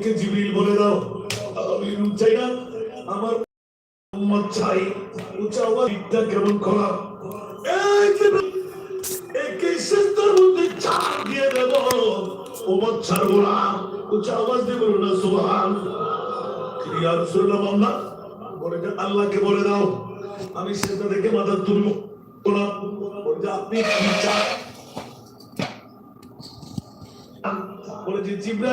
নবীকে জিবরিল বলে দাও? আমি রূপ চাই না? আমার উম্মত চাই। উঁচা আওয়াজ দিকটা কেমন একে সিস্তার মধ্যে চাপ দিয়ে দেব। উম্মত ছাড়বো না। আওয়াজ দিয়ে বলুন না, সুবহান। মামলা বলে আল্লাহকে বলে দাও। আমি সেটা থেকে মাথা তুলবো। আপনি বলে যে না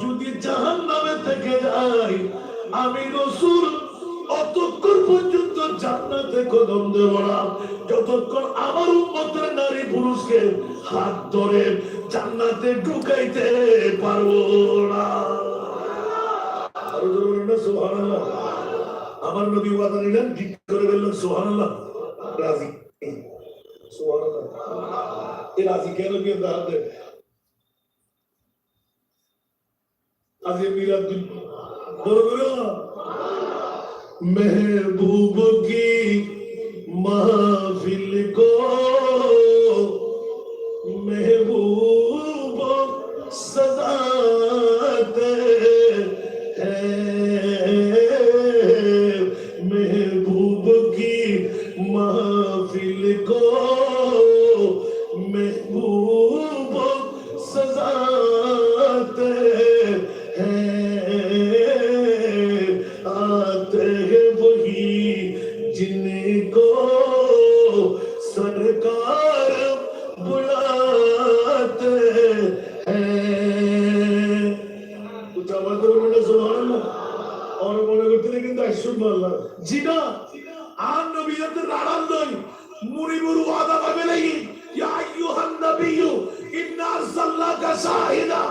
যদি জাহান নামে থেকে যাই আমি রসুল অতক্ষণ পর্যন্ত জান্নাতে কদম দেব না। যতক্ষণ আমার উন্মতের নারী পুরুষকে হাত ধরে জান্নাতে ঢুকাইতে পারব না। আমার ওয়াদা নিলেন ঠিক করে বললেন, সুবহানাল্লাহ। রাজি। সুবহানাল্লাহ। এ রাজি কেন? বিয়ে দাঁড় আজকে মিলাদ মেহবুব কি মাহফিল কো আর নবীদের রাড়াল নয় মুনিবুর ওয়াদা পাবে নাই ইয়া আইয়ুহান নাবিয়্যু ইন্না আরসালনাকা শাহিদা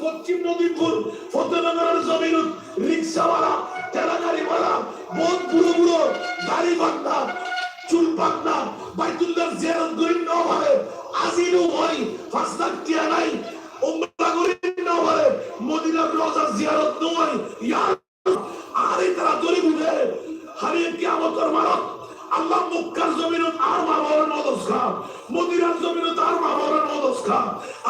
পশ্চিম নদীপুর ফতেনগরের জমিনত রিকশাওয়ালা ঠেলাগাড়িওয়ালা বোন বুড়ো জিয়ারত হয় ফাসনাক টিয়া নাই উমরা করি ন জিয়ারত নয় ইয়া আর তারা দড়ি উঠে হারিয়ে কিয়ামতের মারত আল্লাহ মক্কার জমিনত আর মা বাবার মদস খা মদিনার জমিনত আর মা বাবার মদস খা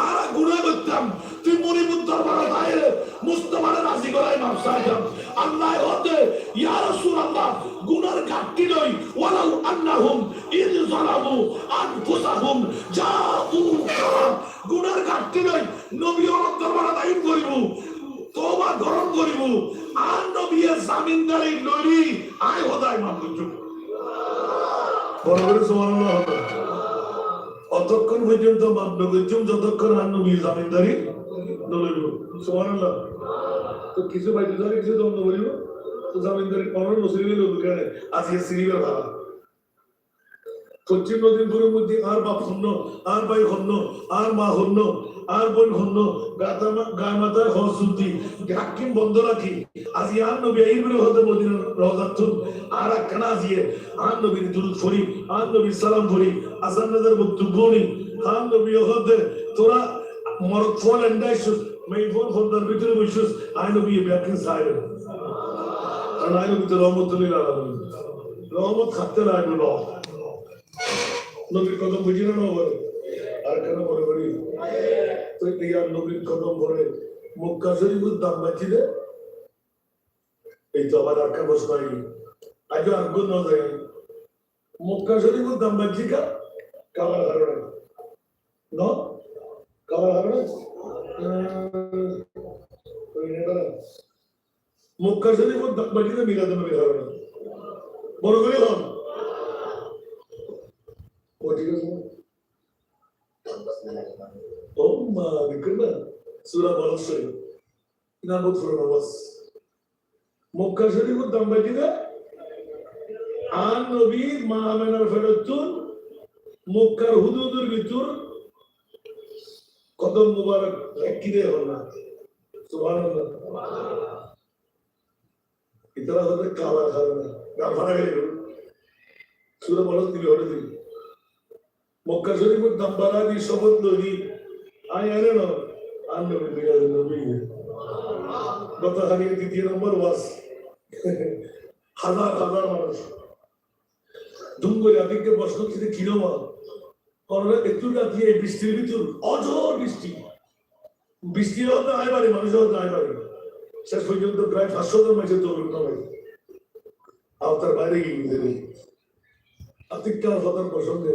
আর গুণা করতাম তুই মনিবুর দরবার বাইরে মুস্তফারে রাজি করাই মাপ চাইতাম আল্লাহ হতে, ইয়া রাসূলুল্লাহ, গুনার ঘাটতি নই ওয়ালাউ আন্নাহুম ইয যালামু আনফুসাহুম অতক্ষণ পর্যন্ত যতক্ষণ আর নবী জামিনদারি তো কিছু বাইতে ধরে কিছু দন্ড বলিব। তো জামিনদারি কোন মুসলিমের লোক আজকে সিরিবের ভাবা পশ্চিম মধ্যে আর বাপ হন্য আর ভাই হন্য আর মা হন্য আর গাতা গায়ে মাথায় হসুদ্দি হাকিম বন্ধ রাখি। আজি আর নবী এই বলে হতে রওজাতুন আর একখানা আজিয়ে আর নবীর দুরুদ ফরি আর নবীর সালাম ফরি আসান বক্তব্য আর নবী হতে তোরা মরদ ফল এন্ডাইছুস মেই ফল ফলদার ভিতরে আই নবী ব্যাকিং সাইড কারণ আই নবী, তো রহমতুল্লাহ আলামিন রহমত খাতে নবীর বুঝি না আর কেন মনে করি তো এই আর নবীর কদম ভরে মক্কা এই তো আবার আর কাগজ নাই। আজ আর গুণ যায়। মক্কা শরীফের দাম বাঁচি কা? কাবার হারণে। ন? কাবার হারণে? মক্কা শরীফের দাম বাঁচিলে মিলাদ নবীর হারণে। বড় করে হন। ও ঠিক Oma, বিক্রমা সূরা বলসই নামত ফুরনো বাস মক্কা শরীফের দাম বাকি না আন নবী মা আমেনার ফেরতুন মক্কার হুদুদের ভিতর কদম মুবারক রাখি দে হল না সুবহানাল্লাহ ইতরা হতে কালা খাবে না গেলে সুরে বলো তিনি হলে দিন মক্কা শরীফের দাম্বারা দি শপথ লই আই আরে না, আর নবী বিয়া নবী। গত হানি দ্বিতীয় নম্বর ওয়াস হাজার হাজার মানুষ। দুম করে আদিকে প্রশ্ন ছিল কিরমা আমরা একটু রাত্রি এই বৃষ্টির ভিতর অজর বৃষ্টি। বৃষ্টি হতে আয় পারে মানুষ হতে আয় পারে শেষ পর্যন্ত প্রায় পাঁচশো জন মাঝে তরুণ নয় আওতার বাইরে গিয়ে দেবে আতিকার হতার প্রসঙ্গে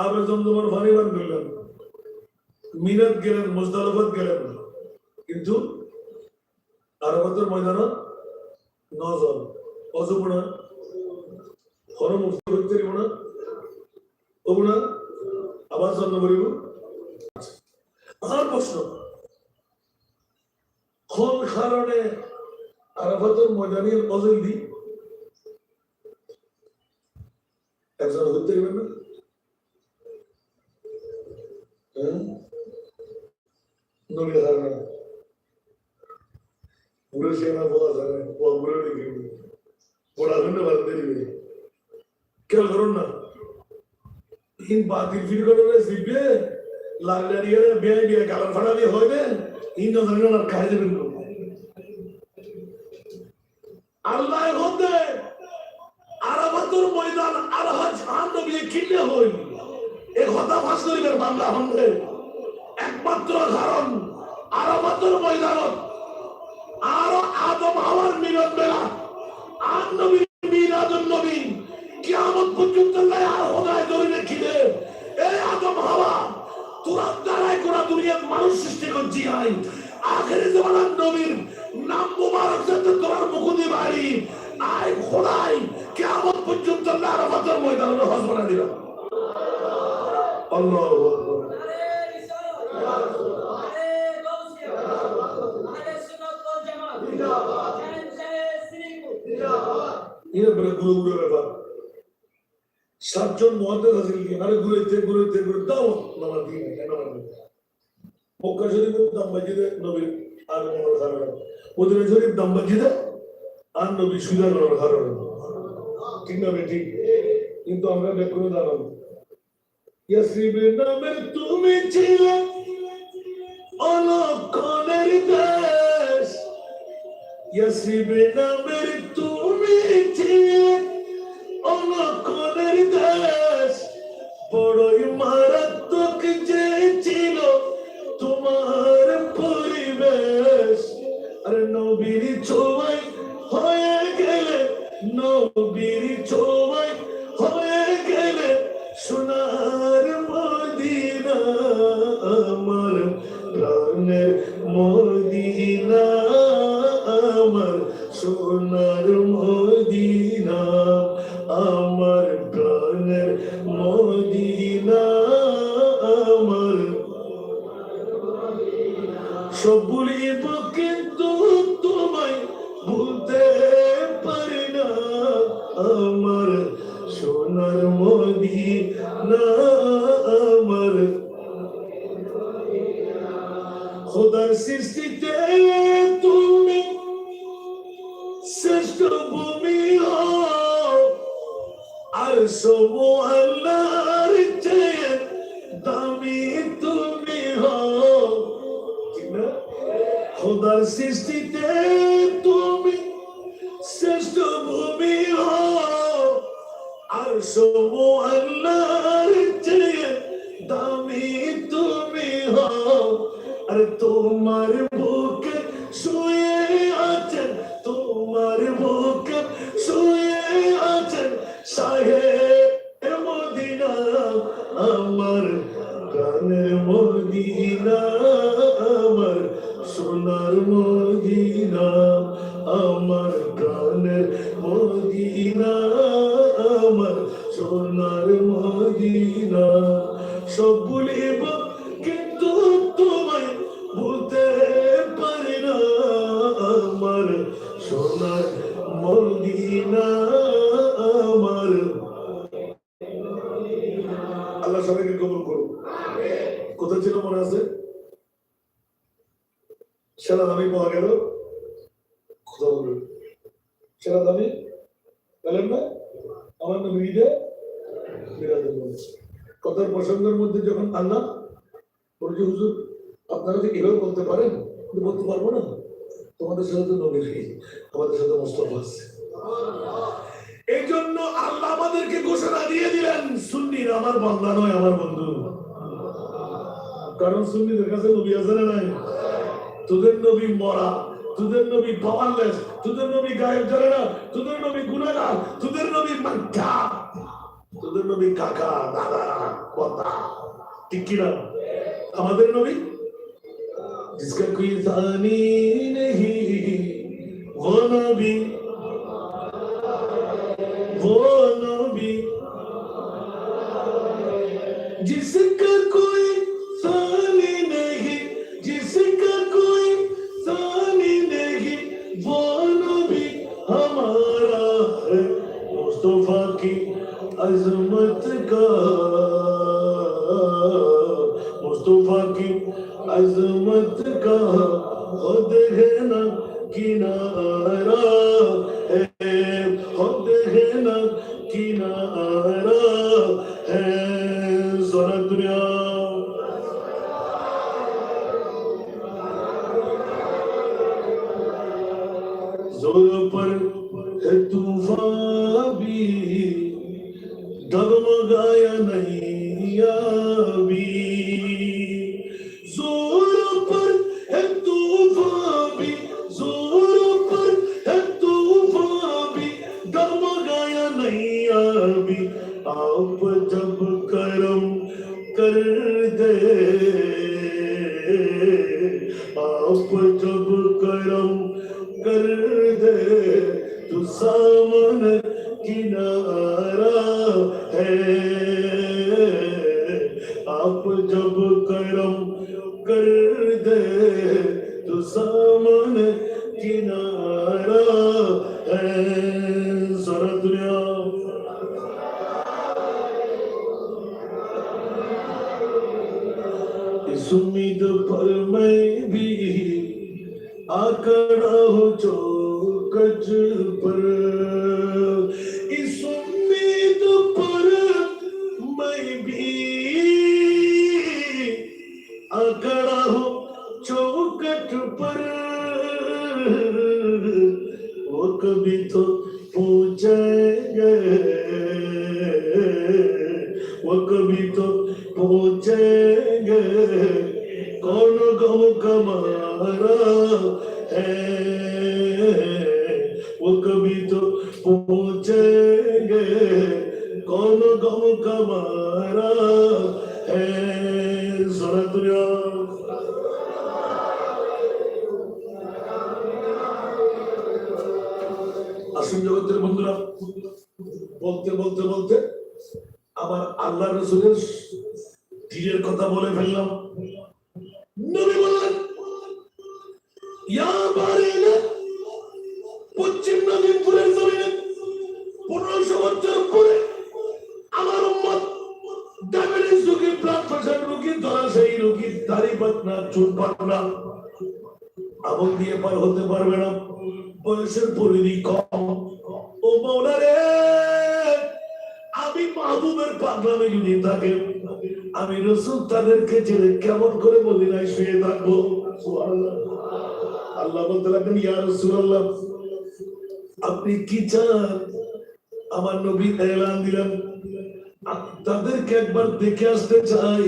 আবে জমজমার পানি পান করলেন। মিনাত গেলেন, মুজদালাফাত গেলেন। কিন্তু আরাফাতের ময়দানত নজন অজুবনা হর মুফতি হইতে দিব না। ওগুনা আবার জন্ম করিব। আমার প্রশ্ন। কোন কারণে আরাফাতের ময়দানে অজল দি একজন হইতে দিবেন না। হ্যাঁ? খেয়াল করুন না। বিয়ে গালার ফাটা দিয়ে হইবে ইন নজরে না খাই দেবেন আল্লাহ হতে আরাবাতুর ময়দান আরহাজ আন নবী কিনে হই এ কথা ফাঁস করিবেন মামলা একমাত্র কারণ আরাবাতুর ময়দানত, আর আদম হাওয়ার মিলন বেলা আর নবী আর হোদায় ধরে রেখিলে এই আদম হাওয়া তোরা দ্বারাই কোরা দুনিয়ার মানুষ সৃষ্টি করছি আই। আখেরি জমানার নবীর নাম মুবারক যাতে তোমার মুখুদি বাড়ি আয় খোদাই, কিয়ামত পর্যন্ত আরাফাতের ময়দানে হজ বানা দিলাম। আল্লাহু আকবার ইয়ে ব্যাপার সাতজন মহাদেব আছে আরে ঘুরেতে ঘুরেতে ঘুরে দাও মানে দাম বাজিদে নবী আর মনোর কারণ ওদের শরীফ আর নবী সুজা করার কারণ ঠিক না ঠিক কিন্তু আমরা বেকুনো জানাব ইয়াসরিবে নামের তুমি ছিলে অলক্ষণের দেশ। ইয়াসরিবে নামের তুমি ছিলে অলক্ষণের দেশ। বড়ই মারাত্মক যে ছিল তোমার পরিবেশ। আরে নবীর ছোঁয়াই হয়ে গেলে, নবীর ছোঁয়াই সব আল্লাহর চেয়ে দামি তুমি হও। খোদার সৃষ্টিতে তুমি শ্রেষ্ঠ ভূমি হও। আর সব আল্লাহর সোনার মদিনা। সব ভুলিব আমার বন্ধু কারণ সুন্নিদের কাছে নবী আছে না নাই তোদের নবী মরা তোদের নবী পাওয়ারলেস তোদের নবী গায়েব জানে না তোদের নবী গুণাগার তোদের নবী মাঠা তোদের নবী কাকা দাদা কথা ঠিক কিনা আমাদের নবী जिसका कोई जानी नहीं वो नबी वो मुस्तफा की अजमत का खुद है ना किनारा aos pães वो দাড়ি পাতনা চুল পাতনা আমল দিয়ে পার হতে পারবে না। বয়সের পরিধি কম। ও মৌলা রে আমি মাহবুবের পাগলামে যদি থাকে, আমি রসুল তাদেরকে ছেড়ে কেমন করে মদিনায় শুয়ে থাকব? আল্লাহ বলতে লাগলেন, ইয়া রাসূলুল্লাহ, আপনি কি চান? আমার নবী এলান দিলেন তাদেরকে একবার দেখে আসতে চাই।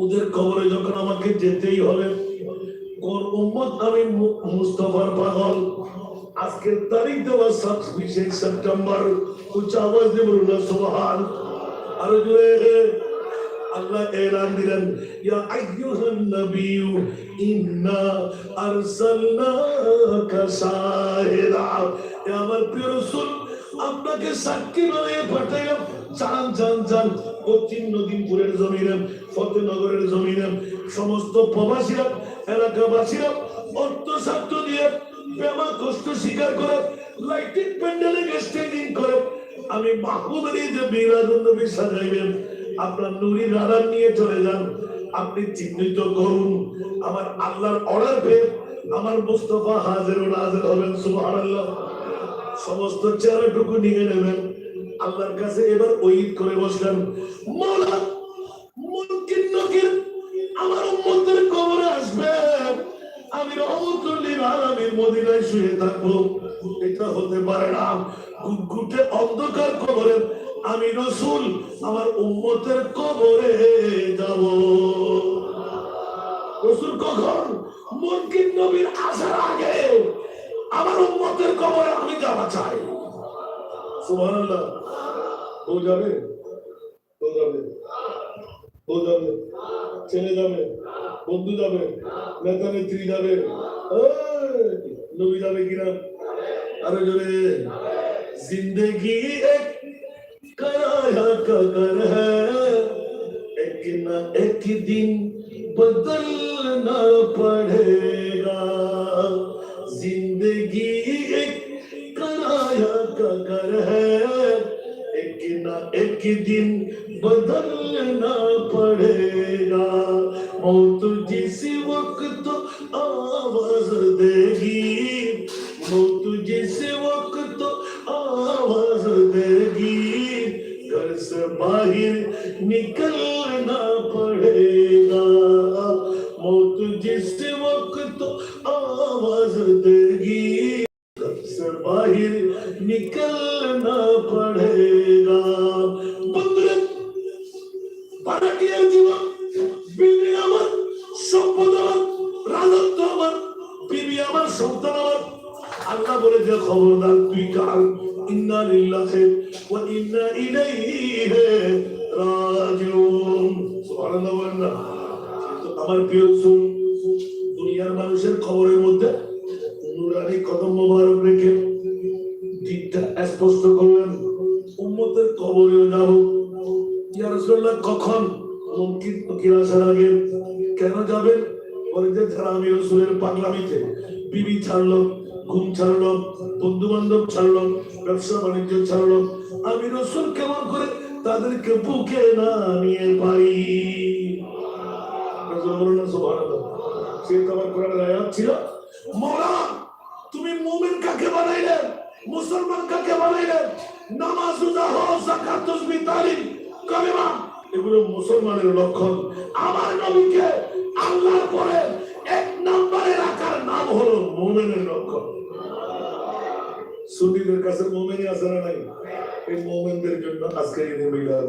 ওদের কবরে যখন আমাকে যেতেই হবে, কোন উম্মত মুস্তফার পাগল। আজকের তারিখ দেওয়া ছাব্বিশে সেপ্টেম্বর, উচ্চ আওয়াজ দিয়ে বলুন সোহান আরও জোরে। আল্লাহ এলান দিলেন আমার প্রিয় আপনাকে সাক্ষী বানিয়ে পাঠাইলাম। চান চান চান, পশ্চিম নদীপুরের জমিনে, ফতেনগরের জমিনে, সমস্ত প্রবাসীরা, এলাকাবাসীরা অর্থ দিয়ে প্রেমা কষ্ট স্বীকার করে, লাইটিং প্যান্ডেলে স্টেজিং করে। আমি আলী যে বিরাজন নবী সাজাইবেন, আপনার নুরি রাডার নিয়ে চলে যান। আপনি চিহ্নিত করুন, আমার আল্লাহর অর্ডার পেয়ে আমার মুস্তফা হাজির ও নাজির হবেন, সুবহানাল্লাহ। সমস্ত চেহারাটুকু নিয়ে নেবেন। আল্লাহর কাছে এবার ওইদ করে বসলেন কবরে আমি রসুল, আমার উম্মতের কবরে যাব। রসুল কখন? মুনকির নবীর আসার আগে। আমার উম্মতের কবরে আমি যাওয়া চাই। সুবহানাল্লাহ ও যাবে ও যাবে ও যাবে ছেলে যাবে বন্ধু যাবে নেতা নেত্রী যাবে এই, নবী যাবে কিনা আরো জোরে जिंदगी एक कराया कगर है एक न एक दिन बदलना पड़ेगा कगर है। एक न एक दिन बदलना पड़ेगा। ভাড়াটিয়ার জীবন বিবি আমার, সম্পদ আমার, রাজত্ব আমার, বিবি আমার, সন্তান আমার। আল্লাহ বলে, যে খবরদার, তুই কাল মুসলমানের লক্ষণ। আমার নবীকে আল্লাহর পরে এক নম্বরে রাখার নাম হলো মুমিনের লক্ষণ। সুন্নিদের কাছে মুমিনই আছে না নাই? এই মুমিনদের জন্য আজকে এই মিলাদ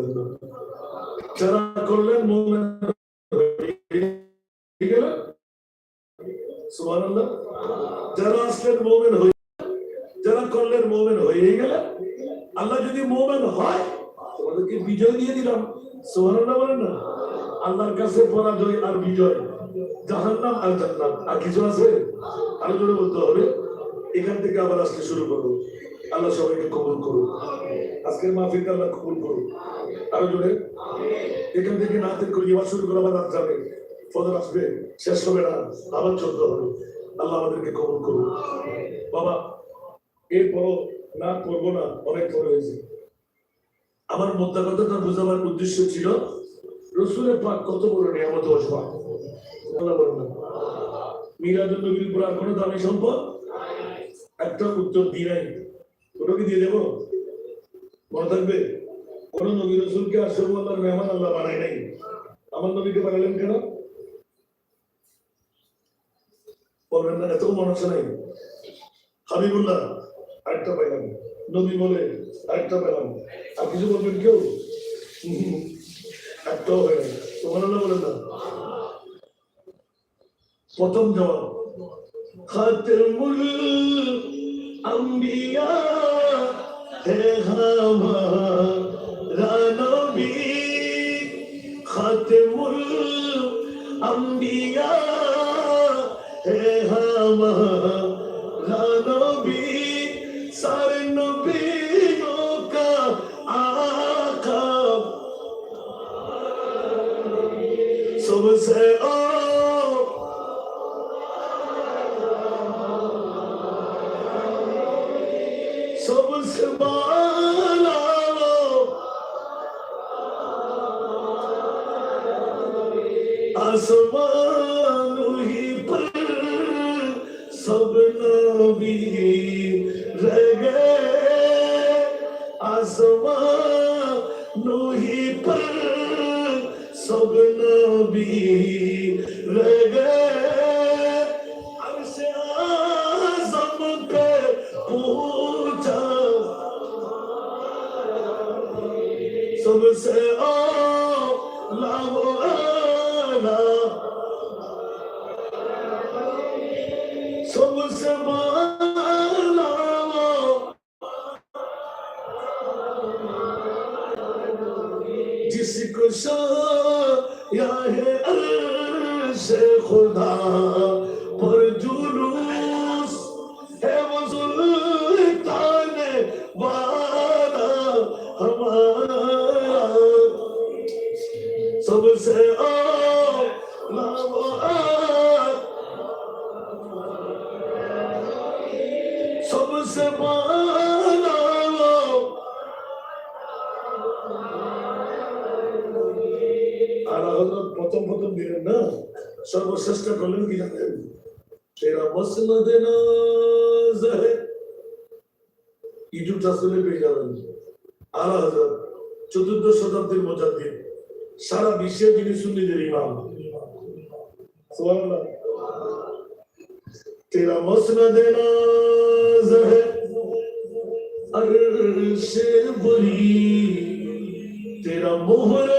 যারা করলেন, মুমিন ঠিক আছে যারা আসলেন মুমিন হয়ে যারা করলেন মুমিন হয়ে গেলেন আল্লাহ যদি মুমিন হয়, তোমাদেরকে বিজয় দিয়ে দিলাম। সুবহানাল্লাহ বলেন না? আল্লাহর কাছে পরাজয় আর বিজয়, জাহান্নাম আর জান্নাত। আর কিছু আছে? আরও জোরে বলতে হবে। এখান থেকে আবার আজকে শুরু করব আল্লাহ সবাইকে কবুল করুন আজকের মাহফিলটা আল্লাহ কবুল করুন আরও জোরে। এখান থেকে না থেকে করি এবার শুরু করে, আবার রাত যাবে ফজর আসবে, শেষ হবে না, আবার চলতে হবে। আল্লাহ আমাদেরকে কবুল করুন বাবা, এরপরও না করব না, অনেক পরে হয়েছে। আমার মোদ্দা কথাটা বোঝাবার উদ্দেশ্য ছিল, রসুলের পাক কত বড় নিয়ামত আসবা আল্লাহ বলেন না। মিরাজুল নবীর আর কোনো দামি সম্পদ? একটা উত্তর দিই নাই। ওটা কি দিয়ে দেবো? মনে থাকবে? কোন নবী রসুলকে আসল আল্লাহর মেহমান আল্লাহ বানায় নাই। আমার নবীকে বানালেন কেন? বলবেন না, এত মনসা নাই। হাবিবুল্লাহ, আরেকটা পাইলাম। নবী বলে আরেকটা আর কিছু বলবেন কেউ? একটাও হয় না তোমার না বলেন না। প্রথম জবাব খাতমুল আম্বিয়া, হে হামারা सबसे ओ सबसे बाला आसमान شاء يا ہے اللہ আলা হজরত চতুর্দশ শতাব্দীর মোজাদ্দিন সারা বিশ্বে যিনি সুন্নিদের ইমাম সুবহানাল্লাহ তেরা মসনদ নাজে अर्श बरी तेरा मोहर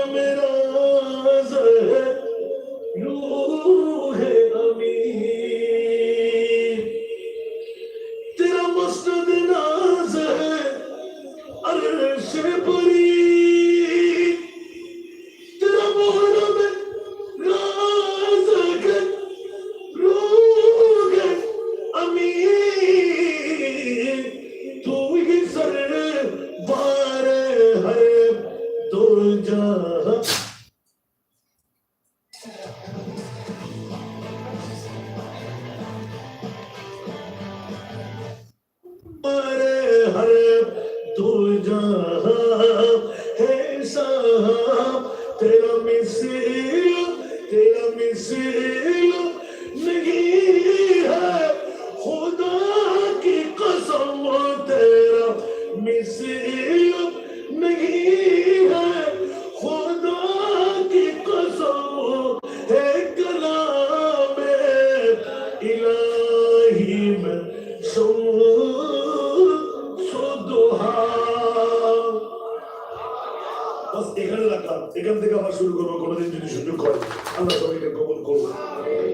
এখানে এখান থেকে আবার শুরু করব কোনোদিন যদি সুযোগ হয় আল্লাহ সবাইকে কবুল করব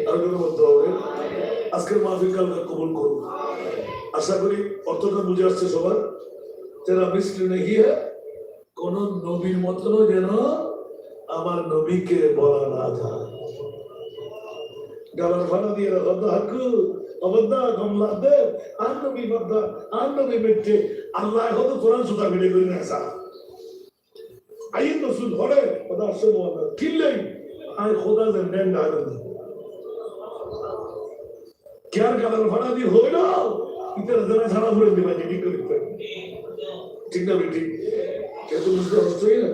আর কোনো বলতে হবে? আজকের মাহফিল কালকে কবুল করব আশা করি অর্থটা বুঝে আসছে সবার। তেরা মিস্ত্রি নাকি কোন নবীর মতনও যেন আমার নবীকে বলা না যায়। গালার ভাড়া দিয়ে রাখা হাকু। আর নবী বদ্দা আর নবী মেটে আল্লাহ হয়তো কোরআন সুতা বেড়ে করি না সা আইন রসুল ধরে খোদা শুনো কিনলেই আর খোদা দেন দেন গালেন কেয়ার গালার ভাড়া দিয়ে হইল ইতার জানা ছাড়া ঘুরে দিবা যেটি করতে ঠিক না বেটি? যেহেতু বুঝতে পারছোই না?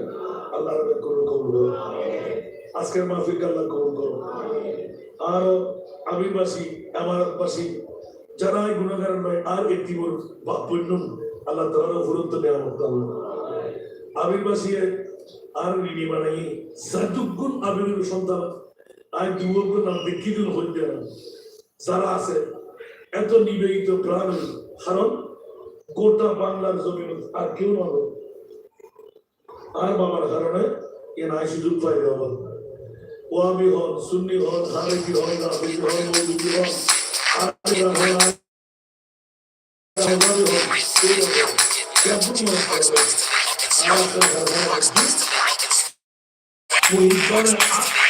আল্লাহ কবুল করো আজকের মাহফিল আল্লাহ কবুল করো আর আমিরবাসী আমারতবাসী যারা এই গুণাগার নয়, আর একটি বড় বা আল্লাহ তাআলা ফুরন্ত নিয়ামত দান আমিরবাসী আর ঋণী বানাই সাদুগুণ আমিরের সন্তান আর যুবক নাম দেখিদুল হইতে যারা আছে, এত নিবেদিত প্রাণ, কারণ গোটা বাংলার জমিন আর কেউ নয় আর বাবার কারণে এ নাই সুযোগ পাই বাবা ওয়াবি হন, সুন্নি হন হারেকি হন রাফিজি হন মৌদুদি হন আলিরা হন হন কেমন মনে করে আমার কথা মুহিত